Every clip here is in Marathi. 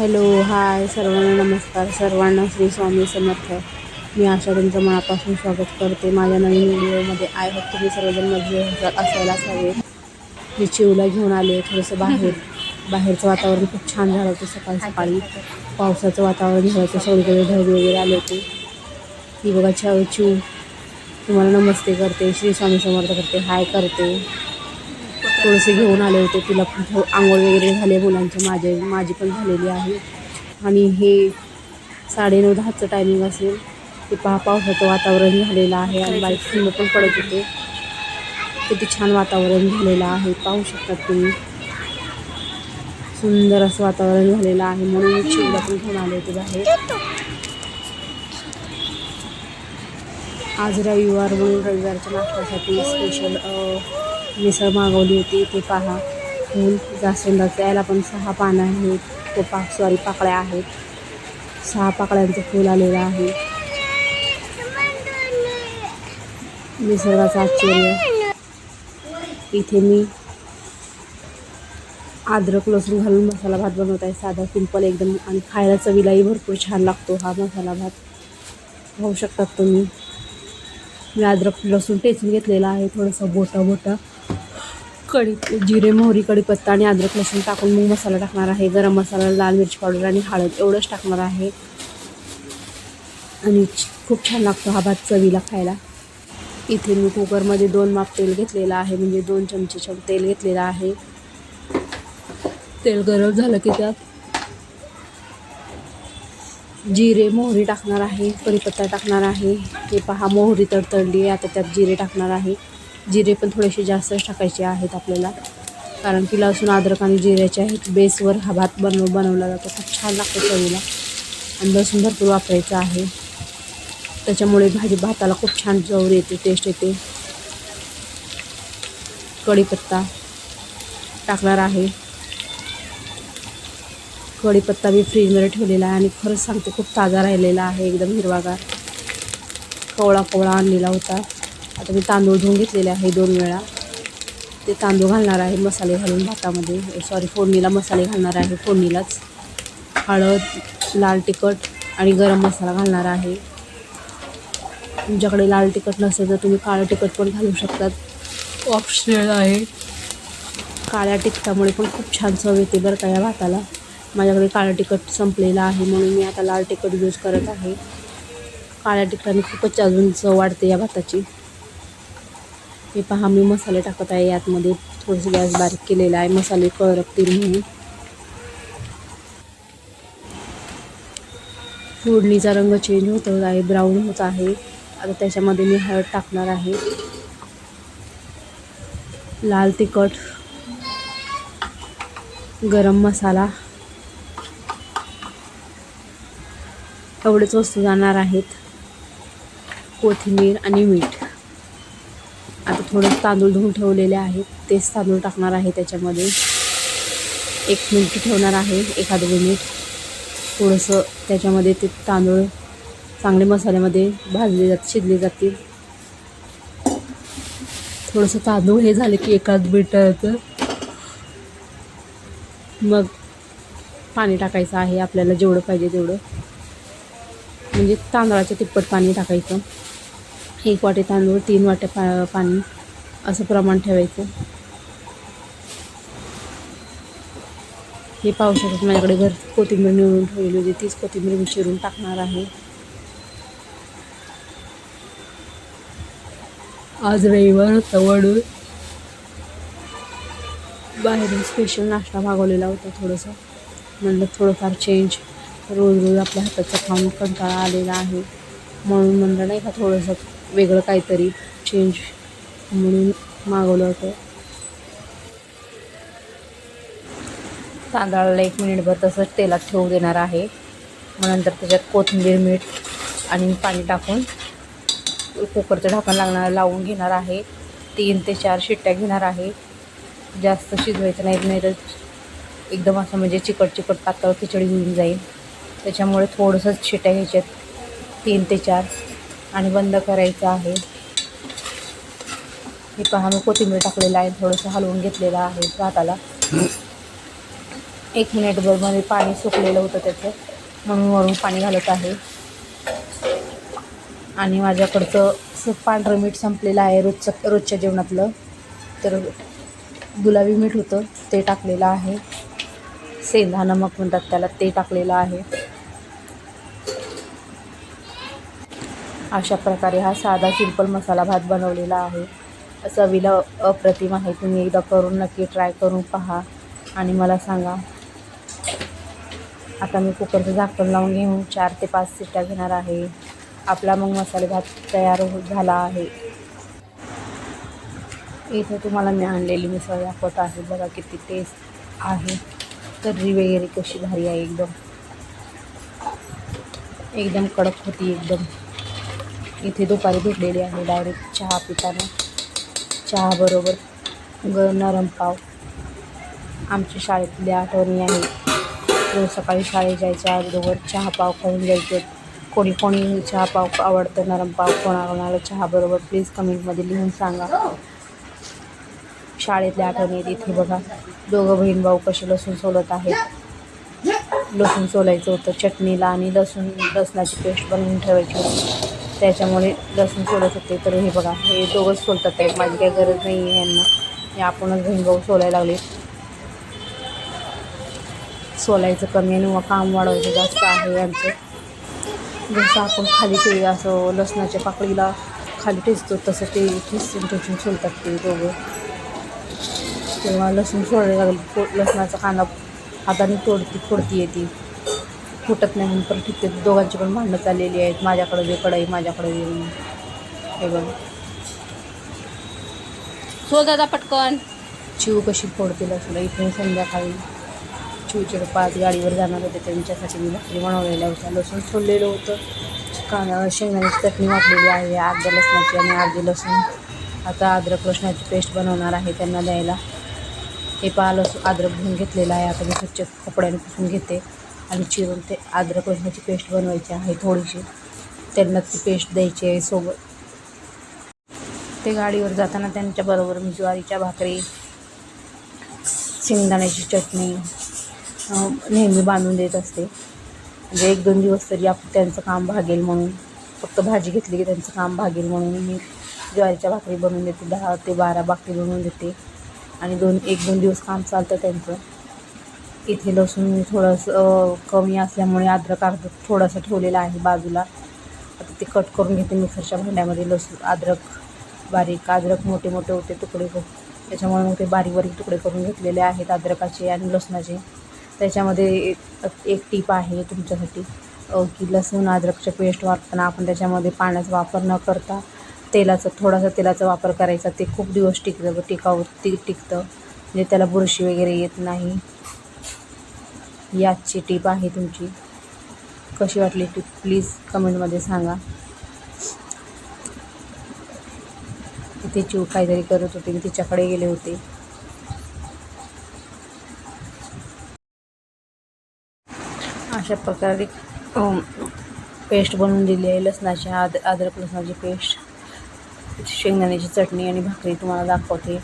हॅलो हाय सर्वांना नमस्कार. सर्वांना श्री स्वामी समर्थ. मी आशा तुमचं मनापासून स्वागत करते. माझ्या नवीन व्हिडिओमध्ये आय होप तुम्ही सर्वजण मजे असायलाच हवे. मी चिवला घेऊन आले थोडंसं बाहेर. बाहेरचं वातावरण खूप छान झालं होतं सकाळी सकाळी. पावसाचं वातावरण झालं होतं. सगळीकडे ढग वगैरे आले होते. ही बघा छाव चिव. तुम्हाला नमस्ते करते. श्री स्वामी समर्थ करते. हाय करते. थोडेसे घेऊन आले होते. तिला आंघोळ वगैरे झाले मुलांचे. माझे माझी पण झालेली आहे. आणि हे साडेनऊ दहाचं टायमिंग असेल. ते पहा पावसाचं वातावरण झालेलं आहे आणि बाईक थंड पण पडत होते. किती छान वातावरण झालेलं आहे. पाहू शकतात तुम्ही. सुंदर असं वातावरण झालेलं आहे म्हणून मी चिवला पण घेऊन आले होते बाहेर. आज रविवार म्हणून रविवारच्या नाश्त्यासाठी स्पेशल मिसळ मागवली होती ते पहा. फूल जास्वंदाचं याला पण सहा पानं आहेत. तो पा सॉरी पाकळ्या आहेत. सहा पाकळ्यांचं फूल आलेलं आहे. निसर्गाचं आश्चर्य. इथे मी अद्रक लसूण घालून मसाला भात बनवत आहे. साधा सिंपल एकदम आणि खायला चवीलाही भरपूर छान लागतो हा मसाला भात. पाहू शकतात तुम्ही. मी अद्रक लसूण टेचून घेतलेला आहे. थोडंसं बोटा बोटा कढी जिरे मोहरी कढीपत्ता आणि अद्रक लसूण टाकून मग मसाला टाकणार आहे. गरम मसाला लाल मिरची पावडर आणि हळद एवढंच टाकणार आहे. आणि खूप छान लागतो हा भात चवीला खायला. इथे मी कुकरमध्ये दोन माप तेल घेतलेलं आहे म्हणजे दोन चमचे तेल घेतलेलं आहे. तेल गरम झालं की त्यात जिरे मोहरी टाकणार आहे कढीपत्ता टाकणार आहे. ते पहा मोहरी तडतडली आहे आता त्यात जिरे टाकणार आहे. जिरे पण थोडेसे जास्तच टाकायचे आहेत आपल्याला. कारण की लसूण अद्रक आणि जिऱ्याच्या आहेत बेसवर हा भात बनव बनवला जातो. खूप छान लागतो चवीला. आणि लसूण भरपूर वापरायचं आहे. त्याच्यामुळे भाजी भाताला खूप छान चव येते टेस्ट येते. कढीपत्ता टाकणार आहे. कढीपत्ता मी फ्रीजमध्ये ठेवलेला आहे आणि खरंच सांगते खूप ताजा राहिलेला आहे एकदम हिरवागार. कवळा कवळा आणलेला होता. आता मी तांदूळ धुवून घेतलेले आहे दोन वेळा. ते तांदूळ घालणार आहे मसाले घालून भातामध्ये. सॉरी फोडणीला मसाले घालणार आहे फोडणीलाच. हळद लाल तिखट आणि गरम मसाला घालणार आहे. तुमच्याकडे लाल तिखट नसेल तर तुम्ही काळं तिखट पण घालू शकतात. ऑप्शनल आहे. काळ्या तिखटामुळे पण खूप छान चव येते बरं का या भाताला. माझ्याकडे काळं तिखट संपलेलं आहे म्हणून मी आता लाल तिखट यूज करत आहे. काळ्या तिखटाने खूपच अजून चव वाढते या भाताची. हे पहा मी मसाले टाकत आहे. यातमध्ये थोडंसं गॅस बारीक केलेला आहे. मसाले करपतील म्हणून. फोडणीचा रंग चेंज होत आहे ब्राऊन होत आहे. आता त्याच्यामध्ये मी हळद टाकणार आहे. लाल तिखट गरम मसाला. एवढेच वस्तू जाणार आहेत. कोथिंबीर आणि मीठ. थोडं तांदूळ धुवून ठेवलेले आहेत. तेच तांदूळ टाकणार आहे त्याच्यामध्ये. एक मिनिट ठेवणार आहे एखादं मिनिट. थोडंसं त्याच्यामध्ये ते तांदूळ चांगले मसाल्यामध्ये भाजले जात शिजले जातील. थोडंसं तांदूळ हे झाले की एकाच मिनिटाचं मग पाणी टाकायचं आहे आपल्याला जेवढं पाहिजे तेवढं. म्हणजे तांदळाच्या तिप्पट पाणी टाकायचं. एक वाटे तांदूळ तीन वाट्या पा पाणी. असं प्रमाण ठेवायचं. हे पाहू शकत माझ्याकडे घर कोथिंबीर निवडून ठेवलेली होती. तीच कोथिंबीर मी टाकणार आहे. आज रविवार होता म्हणून बाहेरून स्पेशल नाश्ता मागवलेला होता थोडंसं. म्हणलं थोडंफार चेंज रोज रोज आपल्या हाताचा खाऊन कंटाळा आलेला आहे. म्हणून म्हणलं नाही का थोडंसं वेगळं काहीतरी चेंज म्हणून मागवलं होतं. तांदळाला एक मिनिटभर तसंच तेलात ठेवू देणार आहे. मग नंतर त्याच्यात कोथिंबीर मीठ आणि पाणी टाकून कुकरचं ढाकण लागणार लावून घेणार आहे. तीन ते चार शिट्ट्या घेणार आहे. जास्त शिजवायचं नाही नाही तर एकदम असं म्हणजे चिकट चिकट पातळ खिचडी होऊन जाईल. त्याच्यामुळे थोडंसंच शिट्ट्या घ्यायच्यात. तीन ते चार. आणि बंद करायचं आहे. हे पहा मी कोथिंबीर टाकलेलं आहे थोडंसं हलवून घेतलेलं आहे भाताला. एक मिनिटभरमध्ये पाणी सुकलेलं होतं त्याचं. म्हणून वरून पाणी घालत आहे. आणि माझ्याकडचं पांढरं मीठ संपलेलं आहे रोजचं रोजच्या जेवणातलं. तर गुलाबी मीठ होतं ते टाकलेलं आहे. सेंधा नमक म्हणतात त्याला ते टाकलेलं आहे. अशा प्रकारे हा साधा सिंपल मसाला भात बनवलेला आहे. चवीला अप्रतिम आहे तुम्ही एकदा करून नक्की ट्राय करून पहा आणि मला सांगा. आता मी कुकरचं झाकण लावून घेऊन चार ते पाच सिट्ट्या घेणार आहे. आपला मग मसाले भात तयार हो झाला आहे. इथे तुम्हाला मी आणलेली मिसळ दाखवत आहे. बघा किती टेस्ट आहे. तर्री वगैरे कशी भारी आहे एकदम. एकदम कडक होती एकदम. इथे दुपारी भेटलेली आहे डायरेक्ट चहा पिताना. चहाबरोबर ग नरम पाव. आमच्या शाळेतल्या आठवणी आहे. रोज सकाळी शाळेत जायच्या अगोदर चहा पाव खाऊन जायचे. कोणी कोणी चहा पाव आवडतं नरम पाव कोणाकोणाला चहाबरोबर प्लीज कमेंटमध्ये लिहून सांगा. शाळेतल्या आठवणी आहेत इथे बघा. दोघं बहीण भाऊ कसे लसूण सोलत आहेत. लसूण सोलायचं होतं. चटणीला आणि लसूण लसणाची पेस्ट बनवून ठेवायची होती. त्याच्यामुळे लसूण सोलत होते तर हे बघा हे दोघंच सोलतात आहेत माझी काही गरज नाही आहे यांना हे आपणच बहीण भाऊ सोलायला लागले. सोलायचं कमी आणि काम वाढवायचं जास्त आहे यांचं. जसं आपण खाली ते असं लसणाच्या पाकळीला खाली ठेचतो तसं ते ठेचून ठेचून सोलतात ते दोघं. तेव्हा लसूण सोडायला लागलं लसणाचा कांदा हाताने तोडती फोडती येते. फुटत नाही म्हणून परत ठीक दोघांची पण भांडणं चाललेली आहेत. माझ्याकडे जे कढई माझ्याकडे जे हे बघ. सो दादा पटकन. चिव कशी फोडते लसूण इथे संध्याकाळी. चिवचे पाच गाडीवर जाणार होते त्यांच्यासाठी मी भाकरी बनवलेल्या होत्या. लसूण सोललेलं होतं. कांदा शेंगदाण्याची चटणी वाटलेली आहे अर्ध्या लसणाची आणि अर्धी लसूण. आता अद्रक लसणाची पेस्ट बनवणार आहे त्यांना द्यायला. हे पहा लसूण अद्रक घेऊन घेतलेलं आहे. आता मी स्वच्छ कपड्याने पुसून घेते. आणि चिरून ते अद्रक लसणाची पेस्ट बनवायची आहे थोडीशी. त्यांना ती पेस्ट द्यायची आहे सोबत. ते गाडीवर जाताना त्यांच्याबरोबर मी ज्वारीच्या भाकरी शेंगदाण्याची चटणी नेहमी बांधून देत असते. म्हणजे एक दोन दिवस तरी आपण त्यांचं काम भागेल म्हणून. फक्त भाजी घेतली की त्यांचं काम भागेल म्हणून मी ज्वारीच्या भाकरी बनवून देते. दहा ते बारा भाकरी बनवून देते. आणि दोन एक दोन दिवस काम चालतं त्यांचं. इथे लसूण थोडंसं कमी असल्यामुळे अद्रक अर्ध थोडंसं ठेवलेलं आहे बाजूला. आता ते कट करून घेते मिक्सरच्या भांड्यामध्ये लसूण अद्रक बारीक अद्रक मोठे मोठे होते तुकडे त्याच्यामुळे मग ते बारीक बारीक तुकडे करून घेतलेले आहेत अद्रकाचे आणि लसणाचे. त्याच्यामध्ये एक एक टीप आहे तुमच्यासाठी की लसूण अद्रकचं पेस्ट वापरताना आपण त्याच्यामध्ये पाण्याचा वापर न करता तेलाचा थोडासा तेलाचा वापर करायचा. ते खूप दिवस टिकतं टिकाऊ टिक टिकतं. म्हणजे त्याला बुरशी वगैरे येत नाही. ही आजची टीप आहे तुमची. कशी वाटली टीप प्लीज कमेंटमध्ये सांगा. तिथे चिव काहीतरी करत होते मी तिच्याकडे गेले होते. अशा प्रकारे पेस्ट बनवून दिली आहे. लसणाची आद अद्रक लसणाची पेस्ट शेंगदाण्याची चटणी आणि भाकरी तुम्हाला दाखवते.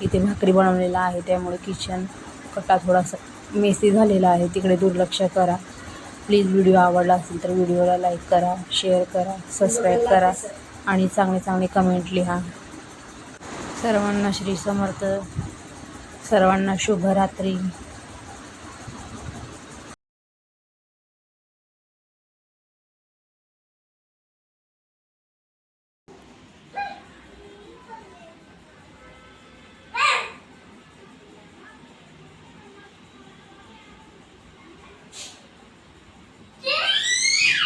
इथे भाकरी बनवलेला आहे त्यामुळे किचन कटा थोडासा मेसी झालेला आहे तिकडे दुर्लक्ष करा. प्लीज व्हिडिओ आवडला असेल तर व्हिडिओला लाईक करा शेअर करा सबस्क्राईब करा आणि चांगले चांगले कमेंट लिहा. सर्वांना श्री समर्थ. सर्वांना शुभरात्री.